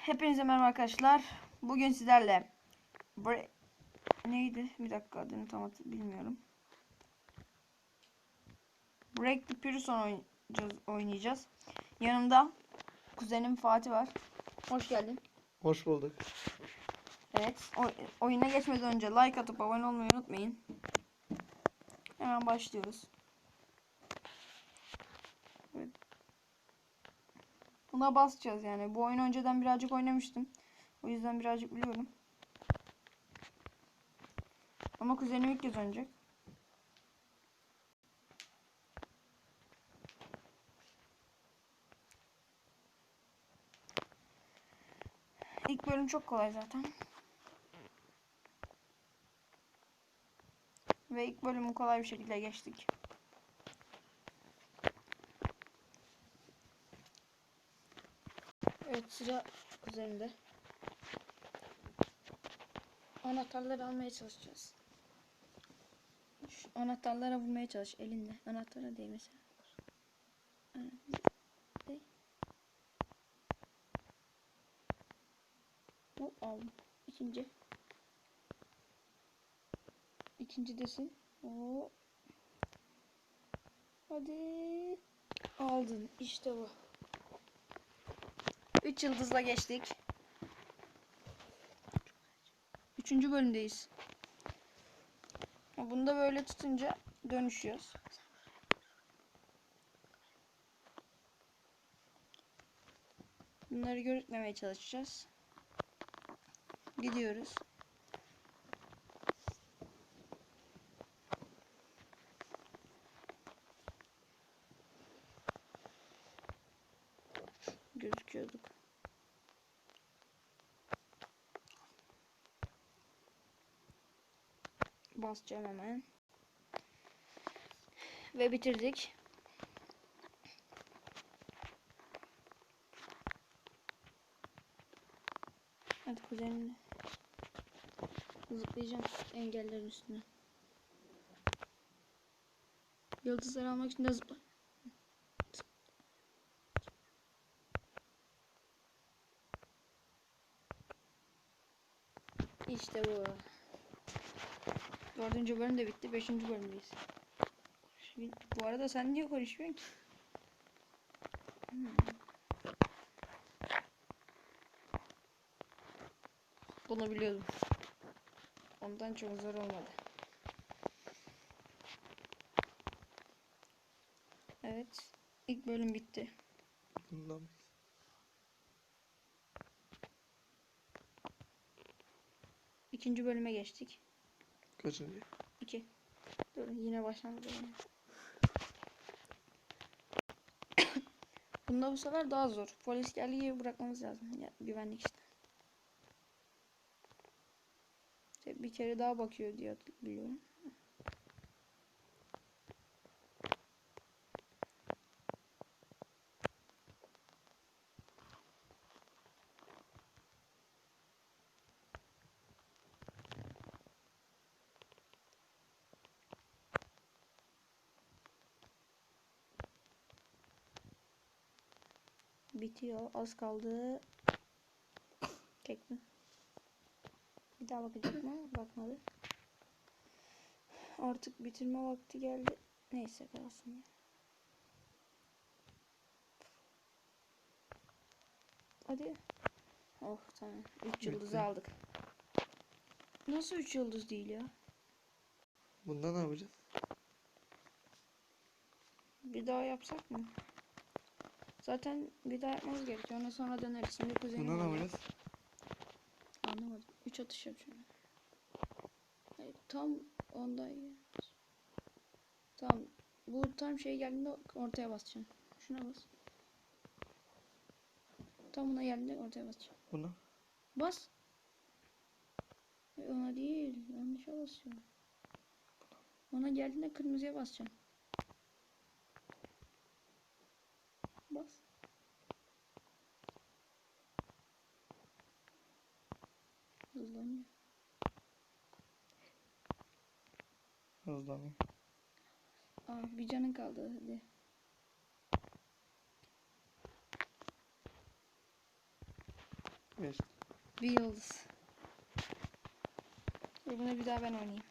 Hepinize merhaba arkadaşlar. Bugün sizlerle Bre- neydi? Bir dakika adını tam bilmiyorum. Break the Prison oynayacağız, oynayacağız. Yanımda kuzenim Fatih var. Hoş geldin. Hoş bulduk. Evet. oy- oyuna geçmeden önce like atıp abone olmayı unutmayın. Hemen başlıyoruz. Buna basacağız yani. Bu oyunu önceden birazcık oynamıştım. O yüzden birazcık biliyorum. Ama kuzenim ilk kez oynayacak. İlk bölüm çok kolay zaten. Ve ilk bölümü kolay bir şekilde geçtik. Sıra üzerinde. Anahtarları almaya çalışacağız. Şu anahtarlara vurmaya çalış elinde. Anahtara değil mesela. Değil. Hop aldım. İkinci. İkinci desin. Oo. Hadi. Aldın. İşte bu. 3 yıldızla geçtik. Üçüncü bölümdeyiz. Bunu da böyle tutunca dönüşüyoruz. Bunları görükmemeye çalışacağız. Gidiyoruz. Gözüküyorduk. Basacağım hemen. Ve bitirdik. Hadi kuzenimle. Zıplayacağım engellerin üstüne. Yıldızları almak için de zıpla. İşte bu. Dördüncü bölüm de bitti. Beşinci bölümdeyiz. Bu arada sen niye konuşmuyorsun ki? Hmm. Bunu biliyordum. Ondan çok zor olmadı. Evet. ilk bölüm bitti. Bundan İkinci bölüme geçtik. kaçıncı? 2. Dur yine başlamadı. Yani. Bunda bu sefer daha zor. Polis geldiği bırakmamız lazım. Ya, güvenlik. İşte bir kere daha bakıyor diye biliyorum. Bitiyor. Az kaldı. Kek mi? Bir daha bakacak mı? Bakmadı. Artık bitirme vakti geldi. Neyse kalsın ya. Hadi. Oh tamam. 3 yıldız aldık. Nasıl 3 yıldız değil ya? Bunda ne yapacağız? Bir daha yapsak mı? Zaten bir daha yapmamız gerekiyor. Ondan sonra döneriz. Şimdi kuzenim Bunda ne oynuyor. yapacağız? Anlamadım. 3 atış yapacağım. Hayır, tam ondayım. Tamam. Bu tam şey geldiğinde ortaya basacağım. Şuna bas. Tam buna geldiğinde ortaya basacağım. Buna. Bas. Hayır, ona değil. Yanlışa basıyorum. Ona geldiğinde kırmızıya basacağım. Bas. Hızlanıyor. Hızlanıyor. Aa, bir canın kaldı hadi. Bir. Bir yıldız. Bunu bir daha ben oynayayım.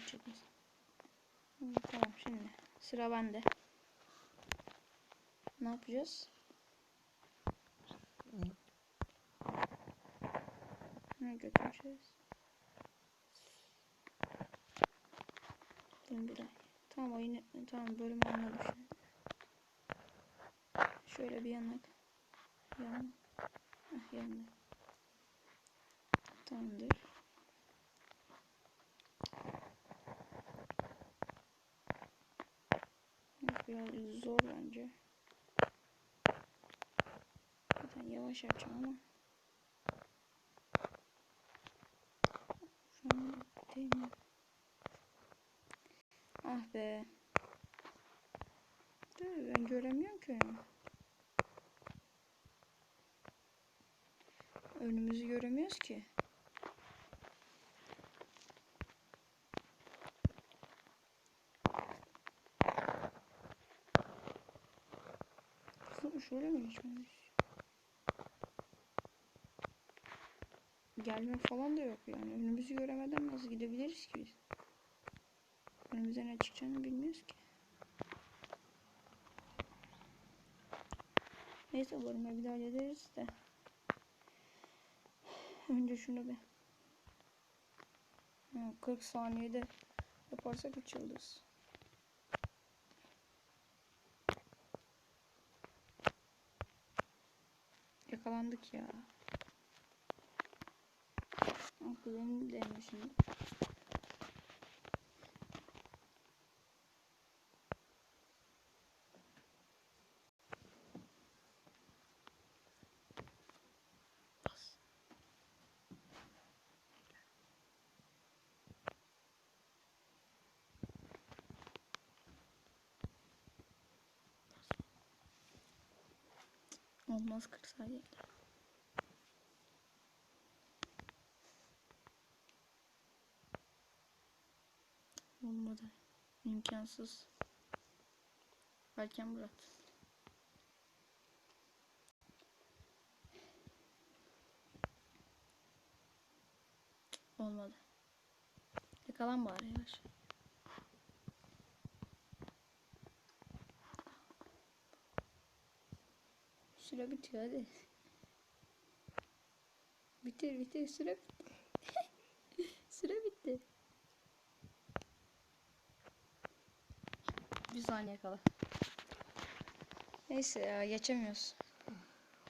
Hı, Tamam şimdi sıra bende. Ne yapacağız? Ne götüreceğiz? Dur bir dakika. Tamam oyunu tamam bölümü anladım şimdi. Şöyle bir yanak. Yan. Ah yandı. Tamamdır. Biraz zor bence. Zaten yavaş yapacağım ama. Değil? Ah be. De, ben göremiyorum ki. Önümüzü göremiyoruz ki. Şu- Şöyle mi geçmemiz? Gelme falan da yok yani. Önümüzü göremeden nasıl gidebiliriz ki biz? Önümüze ne çıkacağını bilmiyoruz ki. Neyse bölüme bir daha hallederiz de. Önce şunu bir. Ha, 40 saniyede yaparsak 3 yıldız. Yakalandık ya. Aklım deniyor Olmaz 40 saniye. Olmadı. İmkansız. Erken Murat. Olmadı. Yakalan bari yavaş. Süre bitiyor hadi. Bitir bitir süre bitti. süre bitti. Bir saniye kala. Neyse ya geçemiyoruz.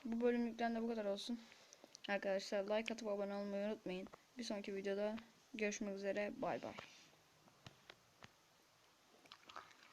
Bu bölümlükten de bu kadar olsun. Arkadaşlar like atıp abone olmayı unutmayın. Bir sonraki videoda görüşmek üzere. Bay bay.